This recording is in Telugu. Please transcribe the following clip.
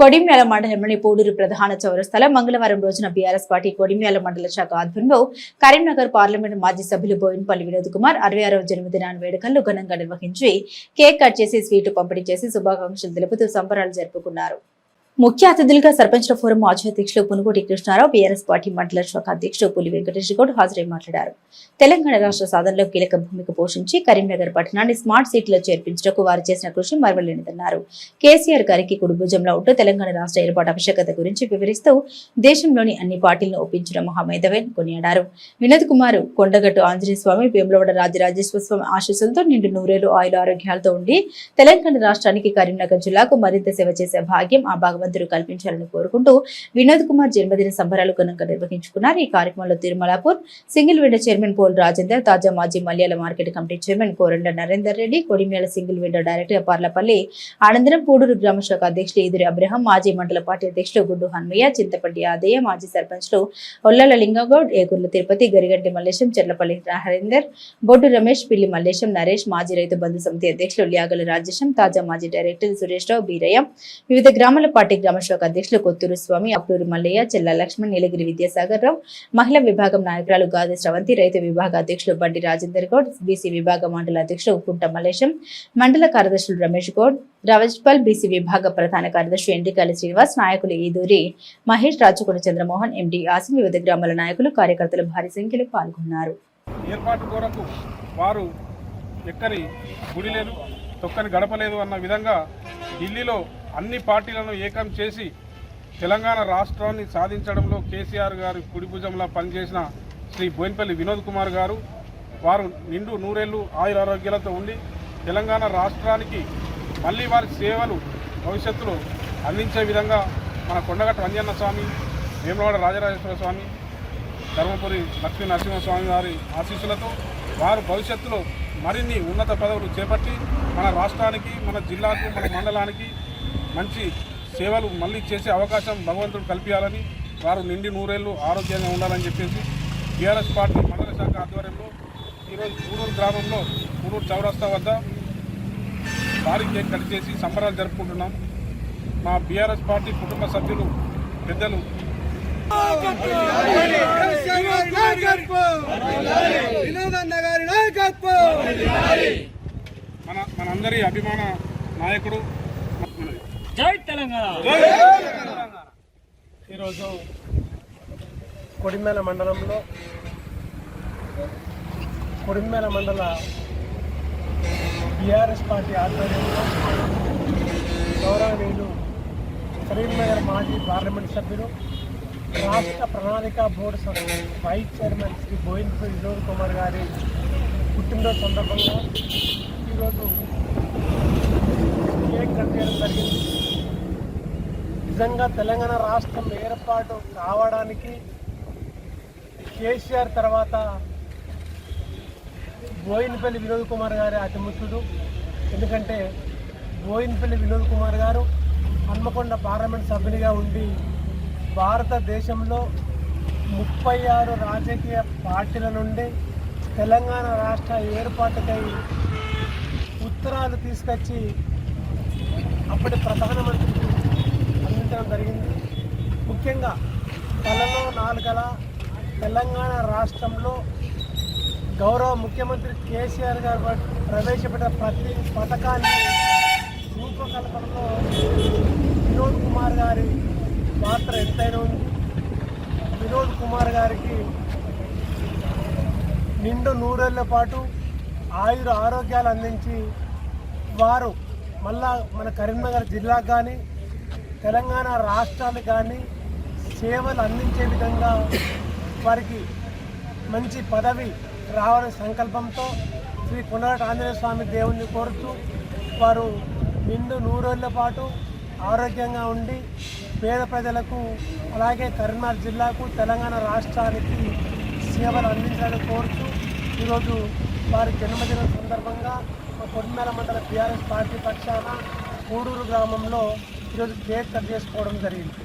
కొడిమ్యాల మండలంలోని పూడూరు ప్రధాన చౌరస్తాలో మంగళవారం రోజున బీఆర్ఎస్ పార్టీ కొడిమ్యాల మండల శాఖ ఆధ్వర్యంలో కరీంనగర్ పార్లమెంట్ మాజీ సభ్యులు బోయినపల్లి వినోద్ కుమార్ అరవై ఆరవ జన్మదినాన్ని వేడుకలను ఘనంగా నిర్వహించి కేక్ కట్ చేసి స్వీటు పంపిణీ చేసి శుభాకాంక్షలు తెలుపుతూ సంబరాలు జరుపుకున్నారు. ముఖ్య అతిథులుగా సర్పంచ్ల ఫోరం మాజీ అధ్యక్షులు పునుగోటి కృష్ణారావు బీఆర్ఎస్ పార్టీ మండల శాఖ అధ్యక్షుడు పులి వెంకటేష్ గౌడ్ హాజరై మాట్లాడారు. తెలంగాణ రాష్ట్ర సాధనలో కీలక భూమిక పోషించి కరీంనగర్ పట్టణాన్ని స్మార్ట్ సిటీలో చేర్పించడానికి వారు చేసిన కృషి మరవలేనిదన్నారు. కేసీఆర్ గారికి కుడిభుజంలో ఉంటూ తెలంగాణ రాష్ట్ర ఏర్పాటు ఆవశ్యకత గురించి వివరిస్తూ దేశంలోని అన్ని పార్టీలను ఒప్పించిన మహామేధవేని కొనియాడారు. వినోద్ కుమార్ కొండగట్టు ఆంజనేయ స్వామి వేములవాడ రాజరాజేశ్వర స్వామి ఆశీస్సులతో నిండు నూరేలు ఆయుల ఆరోగ్యాలతో ఉండి తెలంగాణ రాష్ట్రానికి కరీంనగర్ జిల్లాకు మరింత సేవ చేసే భాగ్యం ఆ భగవంతుడు కల్పించాలని కోరుకుంటూ వినోద్ కుమార్ జన్మదిన సంబరాలు ఘనంగా నిర్వహించుకున్నారు. ఈ కార్యక్రమంలో Tirumalapur single window chairman Pol Rajender తాజా మాజీ Malyala market committee chairman Koranda Narender Reddy Kodimela single window director Parlapalli Anandaram Pudur గ్రామ శాఖ అధ్యక్షులు ఈదురి అబ్రహం మాజీ మండల పార్టీ అధ్యక్షులు గుడ్డు హన్మయ్య చింతపల్లి ఆదయ్య మాజీ సర్పంచ్లు ఒల్లల లింగగౌడ్ ఏగుర్ల తిరుపతి గరిగడ్డి మల్లేశం చెర్లపల్లి హరేందర్ బొడ్డు రమేష్ పిల్లి మల్లేశం నరేష్ మాజీ రైతు బంధు సమితి అధ్యక్షులు ల్యాగల రాజేశం తాజా మాజీ డైరెక్టర్ సురేష్ రావు బీరయ్య వివిధ గ్రామాల పార్టీ పార్టీ గ్రామశాఖ అధ్యక్షులు కొత్తూరు స్వామి అప్పూరు మల్లయ్య చెల్ల లక్ష్మణ్ నీలగిరి విద్యాసాగర్ రావు మహిళా విభాగం నాయకురాలు గాది శ్రవంతి రైతు విభాగ అధ్యక్షులు బండి రాజేందర్ గౌడ్ బీసీ విభాగ మండల అధ్యక్షులు కుంట మల్లేశం మండల కార్యదర్శులు రమేష్ గౌడ్ రావజ్పల్ బీసీ విభాగ ప్రధాన కార్యదర్శి ఎండికాలి శ్రీనివాస్ నాయకులు ఈదూరి మహేష్ రాజుకొండ చంద్రమోహన్ ఎండి ఆసిం వివిధ గ్రామాల నాయకులు కార్యకర్తలు భారీ సంఖ్యలో పాల్గొన్నారు. ఏర్పాటు కొరకు వారు ఎక్కని గుడి లేదు తొక్కని గడపలేదు అన్న విధంగా ఢిల్లీలో అన్ని పార్టీలను ఏకం చేసి తెలంగాణ రాష్ట్రాన్ని సాధించడంలో కేసీఆర్ గారి కుడి భుజంలా పనిచేసిన శ్రీ బోయినపల్లి వినోద్ కుమార్ గారు వారు నిండు నూరేళ్ళు ఆయురారోగ్యాలతో ఉండి తెలంగాణ రాష్ట్రానికి మళ్ళీ వారి సేవలు భవిష్యత్తులో అందించే విధంగా మన కొండగట్ట అంజన్న స్వామి వేములవాడ రాజరాజేశ్వర స్వామి ధర్మపురి లక్ష్మీ నరసింహస్వామి వారి ఆశీస్సులతో వారు భవిష్యత్తులో మరిన్ని ఉన్నత పదవులు చేపట్టి మన రాష్ట్రానికి మన జిల్లాకు మన మండలానికి మంచి సేవలు మళ్ళీ చేసే అవకాశం భగవంతుడు కల్పించాలని వారు నిండి నూరేళ్ళు ఆరోగ్యంగా ఉండాలని చెప్పేసి టీఆర్ఎస్ పార్టీ మండల శాఖ ఆధ్వర్యంలో ఈరోజు కూరూరు గ్రామంలో కూరూరు చౌరస్తా వద్ద భారీ కేక్ కట్ చేసి సంబరాలు జరుపుకుంటున్నాం. మా బీఆర్ఎస్ పార్టీ కుటుంబ సభ్యులు పెద్దలు. మన మనందరి అభిమాన నాయకుడు జై తెలంగాణ. ఈరోజు కొడిమేల మండలంలో కొడిమేల మండల బీఆర్ఎస్ పార్టీ ఆధ్వర్యంలో గౌరవనీయులు కరీంనగర్ మాజీ పార్లమెంట్ సభ్యులు రాష్ట్ర ప్రణాళిక బోర్డు సభ్యులు వైస్ చైర్మన్ శ్రీ బోయిన్పల్లి వినోద్ కుమార్ గారి పుట్టినరోజు సందర్భంగా ఈరోజు కేక్ కట్ చేయడం జరిగింది? నిజంగా తెలంగాణ రాష్ట్రం ఏర్పాటు కావడానికి కేసీఆర్ తర్వాత బోయినపల్లి వినోద్ కుమార్ గారి అతిముత్తుడు. ఎందుకంటే బోయినపల్లి వినోద్ కుమార్ గారు హన్మకొండ పార్లమెంట్ సభ్యునిగా ఉండి భారతదేశంలో ముప్పై ఆరు రాజకీయ పార్టీల నుండి తెలంగాణ రాష్ట్ర ఏర్పాటుకై ఉత్తరాలు తీసుకొచ్చి అప్పటి ప్రధానమంత్రి అందించడం జరిగింది. ముఖ్యంగా కలలో నాలుగల తెలంగాణ రాష్ట్రంలో గౌరవ ముఖ్యమంత్రి కేసీఆర్ గారు ప్రవేశపెట్టిన ప్రతి పథకాన్ని రూపకల్పనలో వినోద్ కుమార్ గారి పాత్ర ఎంతైనా ఉంది. వినోద్ కుమార్ గారికి నిండు నూరేళ్ళ పాటు ఆయుర ఆరోగ్యాలు అందించి వారు మళ్ళా మన కరీంనగర్ జిల్లాకు కానీ తెలంగాణ రాష్ట్రాలు కానీ సేవలు అందించే విధంగా వారికి మంచి పదవి రావాలనే సంకల్పంతో శ్రీ కొండగట్ట ఆంజనేయ స్వామి దేవుణ్ణి కోరుతూ వారు నిండు నూరేళ్ళ పాటు ఆరోగ్యంగా ఉండి పేద ప్రజలకు అలాగే కరీంనగర్ జిల్లాకు తెలంగాణ రాష్ట్రానికి సేవలు అందించాలని కోరుతూ ఈరోజు వారి జన్మదినం సందర్భంగా మా మండల టీఆర్ఎస్ పార్టీ పక్షాన కూడూరు గ్రామంలో ఈరోజు కేక్ కట్ చేసుకోవడం జరిగింది.